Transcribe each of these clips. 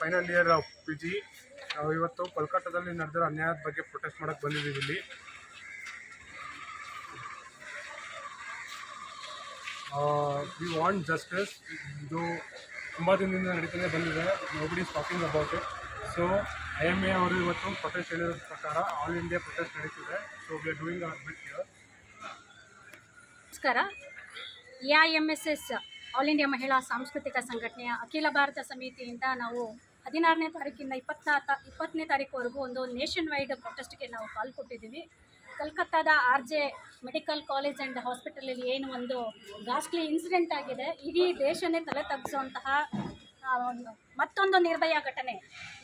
Final year of P G ನಾವು ಇವತ್ತು ಕೋಲ್ಕತ್ತಾದಲ್ಲಿ ನಡೆದಿರೋ ಅನ್ಯಾಯದ ಬಗ್ಗೆ ಪ್ರೊಟೆಸ್ಟ್ ಮಾಡಕ್ಕೆ ಬಂದಿದ್ದೀವಿ ಇಲ್ಲಿ. ವಿ ವಾಂಟ್ ಜಸ್ಟಿಸ್ ಇದು ತುಂಬ ದಿನದಿಂದ ನಡೀತಾನೆ ಬಂದಿದೆ. Nobody talking about so I am a ಅವರು ಇವತ್ತು ಪ್ರೊಟೆಸ್ಟ್ ಹೇಳಿರೋ ಪ್ರಕಾರ ಆಲ್ ಇಂಡಿಯಾ ಪ್ರೊಟೆಸ್ಟ್ ನಡೀತಿದೆ. So we are doing our bit ನಮಸ್ಕಾರ. A M S S all India ಮಹಿಳಾ ಸಾಂಸ್ಕೃತಿಕ ಸಂಘಟನೆಯ ಅಖಿಲ ಭಾರತ ಸಮಿತಿಯಿಂದ ನಾವು ಹದಿನಾರನೇ ತಾರೀಕಿಂದ ಇಪ್ಪತ್ನಾಲ್ಕ ಇಪ್ಪತ್ತನೇ ತಾರೀಕುವರೆಗೂ ಒಂದು ನೇಷನ್ ವೈಡ್ ಪ್ರೊಟೆಸ್ಟ್ಗೆ ನಾವು ಪಾಲ್ಗೊಟ್ಟಿದ್ದೀವಿ. ಕಲ್ಕತ್ತಾದ R J medical college and ಹಾಸ್ಪಿಟಲಲ್ಲಿ ಏನು ಒಂದು ಗಾಸ್ಟ್ಲಿ ಇನ್ಸಿಡೆಂಟ್ ಆಗಿದೆ, ಇಡೀ ದೇಶನೇ ತಲೆ ತಗ್ಗಿಸುವಂತಹ ಒಂದು ಮತ್ತೊಂದು ನಿರ್ಭಯ ಘಟನೆ.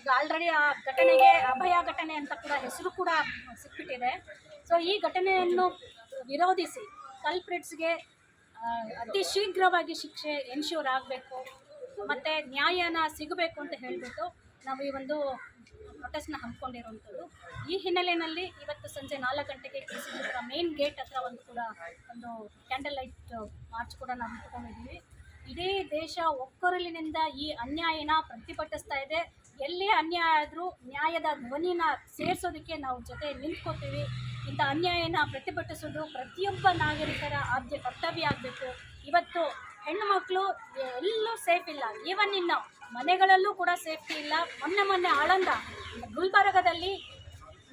ಈಗ ಆಲ್ರೆಡಿ ಆ ಘಟನೆಗೆ ಅಭಯ ಘಟನೆ ಅಂತ ಕೂಡ ಹೆಸರು ಕೂಡ ಸಿಕ್ಬಿಟ್ಟಿದೆ. ಸೊ ಈ ಘಟನೆಯನ್ನು ವಿರೋಧಿಸಿ ಕಲ್ಪ್ರಿಟ್ಸ್ಗೆ ಅತಿ ಶೀಘ್ರವಾಗಿ ಶಿಕ್ಷೆ ಎನ್ಶೂರ್ ಆಗಬೇಕು, ಮತ್ತು ನ್ಯಾಯನ ಸಿಗಬೇಕು ಅಂತ ಹೇಳಿಬಿಟ್ಟು ನಾವು ಈ ಒಂದು ಪ್ರೊಟೆಸ್ಟ್ನ ಹಮ್ಮಿಕೊಂಡಿರುವಂಥದ್ದು. ಈ ಹಿನ್ನೆಲೆಯಲ್ಲಿ ಇವತ್ತು ಸಂಜೆ ನಾಲ್ಕು ಗಂಟೆಗೆ ಕೆ ಸಿ ಮೇನ್ ಗೇಟ್ ಹತ್ರ ಒಂದು ಕೂಡ ಒಂದು ಕ್ಯಾಂಡಲ್ ಲೈಟ್ ಮಾರ್ಚ್ ಕೂಡ ನಾವು ಇಟ್ಕೊಂಡಿದ್ದೀವಿ ಇಡೀ ದೇಶ ಒಕ್ಕೊರಲಿನಿಂದ ಈ ಅನ್ಯಾಯನ ಪ್ರತಿಭಟಿಸ್ತಾ ಇದೆ. ಎಲ್ಲೇ ಅನ್ಯಾಯ ಆದರೂ ನ್ಯಾಯದ ಧ್ವನಿನ ಸೇರಿಸೋದಕ್ಕೆ ನಾವು ಜೊತೆ ನಿಂತ್ಕೋತೀವಿ. ಇಂಥ ಅನ್ಯಾಯನ ಪ್ರತಿಭಟಿಸೋದು ಪ್ರತಿಯೊಬ್ಬ ನಾಗರಿಕರ ಆದ್ಯ ಕರ್ತವ್ಯ ಆಗಬೇಕು. ಇವತ್ತು ಹೆಣ್ಣು ಮಕ್ಕಳು ಎಲ್ಲೂ ಸೇಫ್ ಇಲ್ಲ. ಈವನ್ ಇನ್ನು ಮನೆಗಳಲ್ಲೂ ಕೂಡ ಸೇಫ್ಟಿ ಇಲ್ಲ. ಮೊನ್ನೆ ಮೊನ್ನೆ ಆಳಂದ ಗುಲ್ಬರ್ಗದಲ್ಲಿ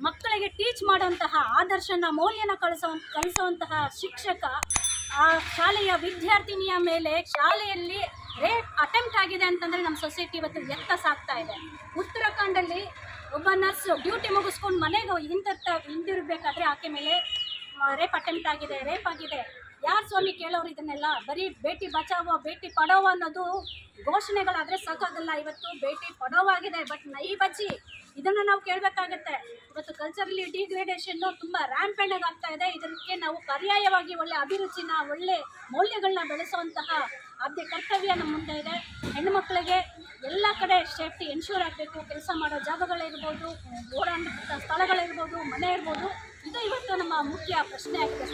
ಮಕ್ಕಳಿಗೆ ಟೀಚ್ ಮಾಡುವಂತಹ ಆದರ್ಶನ ಮೌಲ್ಯನ ಕಳಿಸೋ ಕಲಿಸುವಂತಹ ಶಿಕ್ಷಕ ಆ ಶಾಲೆಯ ವಿದ್ಯಾರ್ಥಿನಿಯ ಮೇಲೆ ಶಾಲೆಯಲ್ಲಿ ರೇಪ್ ಅಟೆಂಪ್ಟ್ ಆಗಿದೆ ಅಂತಂದರೆ ನಮ್ಮ ಸೊಸೈಟಿ ಇವತ್ತು ಎತ್ತ ಸಾಕ್ತಾ ಇದೆ. ಉತ್ತರಾಖಂಡಲ್ಲಿ ಒಬ್ಬ ನರ್ಸ್ ಡ್ಯೂಟಿ ಮುಗಿಸ್ಕೊಂಡು ಮನೆಗೆ ಹಿಂದಿರ್ತ ಹಿಂದಿರಬೇಕಾದ್ರೆ ಆಕೆ ಮೇಲೆ ರೇಪ್ ಅಟೆಂಪ್ಟ್ ಆಗಿದೆ ರೇಪ್ ಆಗಿದೆ. ಯಾರು ಸ್ವಾಮಿ ಕೇಳೋರು ಇದನ್ನೆಲ್ಲ? ಬರೀ ಭೇಟಿ ಬಚಾವೋ ಭೇಟಿ ಪಡೋವ ಅನ್ನೋದು ಘೋಷಣೆಗಳಾದರೆ ಸಾಕಾಗಲ್ಲ ಇವತ್ತು. ಭೇಟಿ ಪಡೋವಾಗಿದೆ, ಬಟ್ ನೈ ಬಚ್ಚಿ ಇದನ್ನು ನಾವು ಕೇಳಬೇಕಾಗತ್ತೆ. ಇವತ್ತು ಕಲ್ಚರಲಿ ಡಿಗ್ರೇಡೇಷನ್ನು ತುಂಬ ರ್ಯಾಂಪೆಂಡಾಗಿ ಆಗ್ತಾ ಇದೆ. ಇದಕ್ಕೆ ನಾವು ಪರ್ಯಾಯವಾಗಿ ಒಳ್ಳೆ ಅಭಿರುಚಿನ, ಒಳ್ಳೆ ಮೌಲ್ಯಗಳನ್ನ ಬೆಳೆಸುವಂತಹ ಆದ್ಯ ಕರ್ತವ್ಯ ನಮ್ಮ ಮುಂದೆ ಇದೆ. ಹೆಣ್ಣು ಮಕ್ಕಳಿಗೆ ಎಲ್ಲ ಕಡೆ ಸೇಫ್ಟಿ ಎನ್ಶೂರ್ ಆಗಬೇಕು. ಕೆಲಸ ಮಾಡೋ ಜಾಗಗಳಿರ್ಬೋದು ಓಡಾಡೋ ಸ್ಥಳಗಳಿರ್ಬೋದು ಮನೆ ಇರ್ಬೋದು. ಇದು ಇವತ್ತು ನಮ್ಮ ಮುಖ್ಯ ಪ್ರಶ್ನೆ ಆಗಿದೆ